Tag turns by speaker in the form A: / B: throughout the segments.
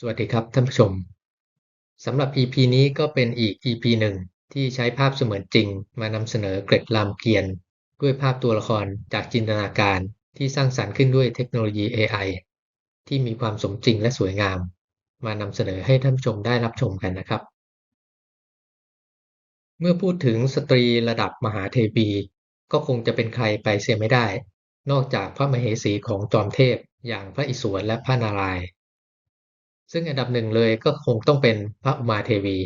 A: สวัสดีครับท่านผู้ชมสำหรับ EP นี้ก็เป็นอีก EP หนึ่งที่ใช้ภาพเสมือนจริง มานำเสนอเกร็ดรามเกียรติ์ด้วยภาพตัวละครจากจินตนาการที่สร้างสรรค์ขึ้นด้วยเทคโนโลยี AI ที่มีความสมจริงและสวยงาม มานำเสนอให้ท่านผู้ชมได้รับชมกันนะครับ เมื่อพูดถึงสตรีระดับมหาเทวี ก็คงจะเป็นใครไปเสียไม่ได้ นอกจากพระมเหสีของจอมเทพ อย่างพระอิศวรและพระนารายณ์ ซึ่งอันดับหนึ่งเลยก็คงต้องเป็นพระอุมาเทวี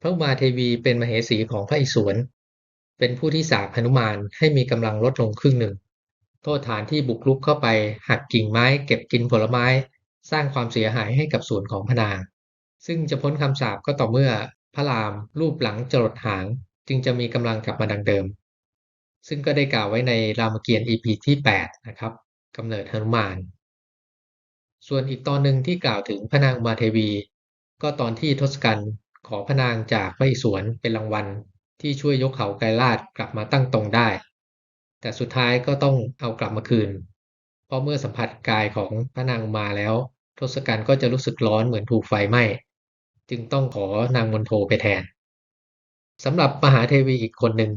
A: พระอุมาเทวีเป็นมเหสีของพระอิศวร เป็นผู้ที่สาบหนุมานให้มีกำลังลดลงครึ่งหนึ่ง โทษฐานที่บุกรุกเข้าไปหักกิ่งไม้เก็บกินผลไม้ สร้างความเสียหายให้กับสวนของพนาง ซึ่งจะพ้นคำสาปก็ต่อเมื่อพระรามรูปหลังจรดหาง จึงจะมีกำลังกลับมาดังเดิม ซึ่งก็ได้กล่าวไว้ในรามเกียรติ์ EP ที่ 8 นะครับกำเนิดหนุมาน ส่วนอีกตอนหนึ่งที่กล่าวถึงพระนางอุมาเทวี ก็ตอนที่ทศกัณฐ์ขอพระนางจากพระอิศวรเป็นรางวัลที่ช่วยยกเขาไกรลาดกลับมาตั้งตรงได้ แต่สุดท้ายก็ต้องเอากลับมาคืน เพราะเมื่อสัมผัสกายของพระนางมาแล้ว ทศกัณฐ์ก็จะรู้สึกร้อนเหมือนถูกไฟไหม้ จึงต้องขอนางมนโทไปแทนสำหรับมหาเทวีอีกคนหนึ่ง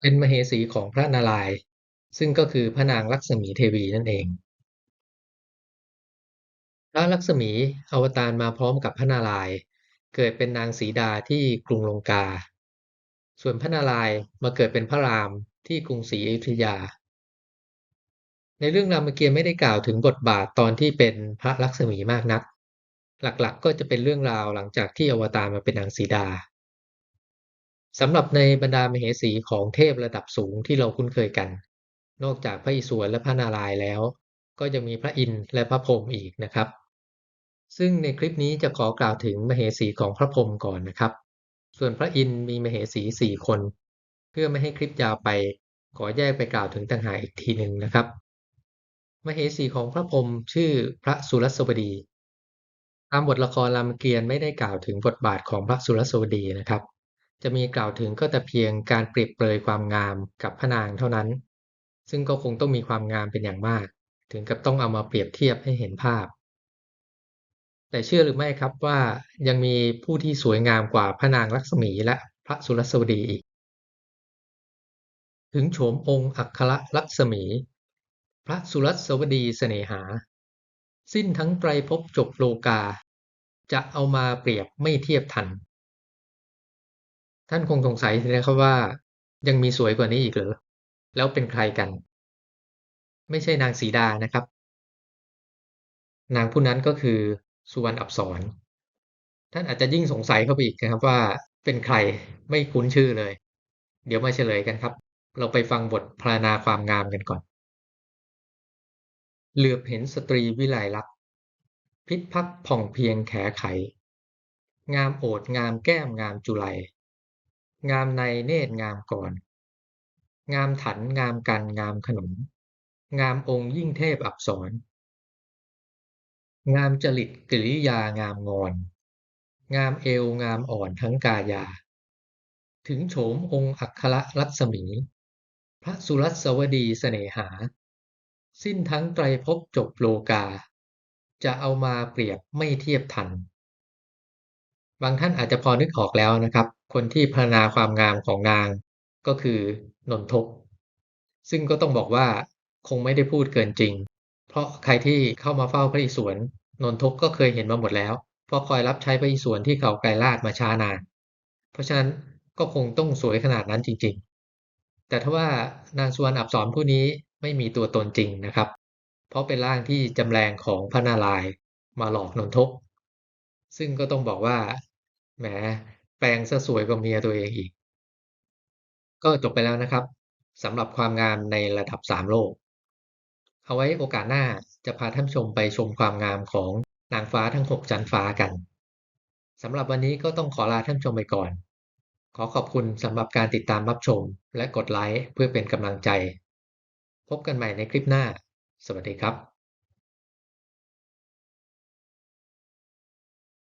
A: เป็นมเหสีของพระนารายณ์ซึ่งก็คือพระนางลักษมีเทวีนั่นเอง พระลักษมีอวตารมาพร้อมกับพระนารายณ์เกิดเป็นนางสีดาที่กรุงลงกา ส่วนพระนารายณ์มาเกิดเป็นพระรามที่กรุงศรีอยุธยา ในเรื่องรามเกียรติ์ไม่ได้กล่าวถึงบทบาทตอนที่เป็นพระลักษมีมากนัก หลักๆก็จะเป็นเรื่องราวหลังจากที่อวตารมาเป็นนางสีดาสำหรับในบรรดามเหสีของเทพระดับสูงที่เราคุ้นเคยกัน นอกจากพระอิศวรและพระนารายณ์แล้ว ก็ยังมีพระอินทร์และพระพรหมอีกนะครับ ซึ่งในคลิปนี้จะขอกล่าวถึงมเหสีของพระพรหมก่อนนะครับ ส่วนพระอินทร์มีมเหสีสี่คน เพื่อไม่ให้คลิปยาวไป ขอแยกไปกล่าวถึงต่างหากอีกทีหนึ่งนะครับ มเหสีของพระพรหมชื่อพระสุรสวดีตามบทละครรามเกียรติ์ไม่ได้กล่าวถึงบทบาทของพระสุรสวดีนะครับ จะมีกล่าวถึงก็แต่เพียงการเปรียบเปรยความงามกับพระนางเท่านั้น ซึ่งก็คงต้องมีความงามเป็นอย่างมาก ถึงกับต้องเอามาเปรียบเทียบให้เห็นภาพ แต่เชื่อหรือไม่ครับว่ายังมีผู้ที่สวยงามกว่าพระนางลักษมีและพระสุรสวดีอีก ถึงโฉมองค์อัครลักษมี พระสุรสวดีเสน่หา สิ้นทั้งไตรภพจบโลกา จะเอามาเปรียบไม่เทียบทัน ท่านคงสงสัยนะครับว่า ยังมีสวยกว่านี้อีกหรือแล้วเป็นใครกัน ไม่ใช่นางสีดานะครับ นางผู้นั้นก็คือ สุวรรณอับสรท่านอาจจะยิ่งสงสัยเข้าไปอีกนะครับว่าเป็นใครไม่คุ้นชื่อเลย เดี๋ยวมาเฉลยกันครับ เราไปฟังบทพรรณนาความงามกันก่อน เหลือบเห็นสตรีวิไลลักษณ์พิษพักผ่องเพียงแขไข งามโอดงามแก้มงามจุไลงามในเนตรงามก่อน งามถันงามกันงามขนม งามองค์ยิ่งเทพอับสร งามจริตกิริยางามงอน งามเอวงามอ่อนทั้งกายา ถึงโฉมองค์อัครลักษมี พระสุรัสวดีเสน่หา สิ้นทั้งไตรภพจบโลกา จะเอามาเปรียบไม่เทียบทัน บางท่านอาจจะพอนึกออกแล้วนะครับ คนที่พรรณนาความงามของนางก็คือนนทก ซึ่งก็ต้องบอกว่าคงไม่ได้พูดเกินจริง เพราะใครที่เข้ามาเฝ้าพระอิศวรนนทกก็เคยเห็นมาหมดแล้ว เพราะคอยรับใช้พระอิศวรที่เขาไกลลาดมาช้านาน เพราะฉะนั้นก็คงต้องสวยขนาดนั้นจริง ๆ แต่ถ้าว่านางสุวรรณอับสรผู้นี้ไม่มีตัวตนจริงนะครับ เพราะเป็นร่างที่จำแรงของพระนารายณ์มาหลอกนนทก ซึ่งก็ต้องบอกว่าแหมแปลงซะสวยกว่าเมียตัวเองอีก ก็จบไปแล้วนะครับสำหรับความงามในระดับสามโลก เอาไว้โอกาสหน้าจะพาท่านชมไปชมความงามของนางฟ้าทั้ง 6 ชั้นฟ้ากันสำหรับวันนี้ก็ต้องขอลาท่านชมไปก่อน ขอขอบคุณสำหรับการติดตามรับชม และกดไลค์เพื่อเป็นกำลังใจ พบกันใหม่ในคลิปหน้า สวัสดีครับ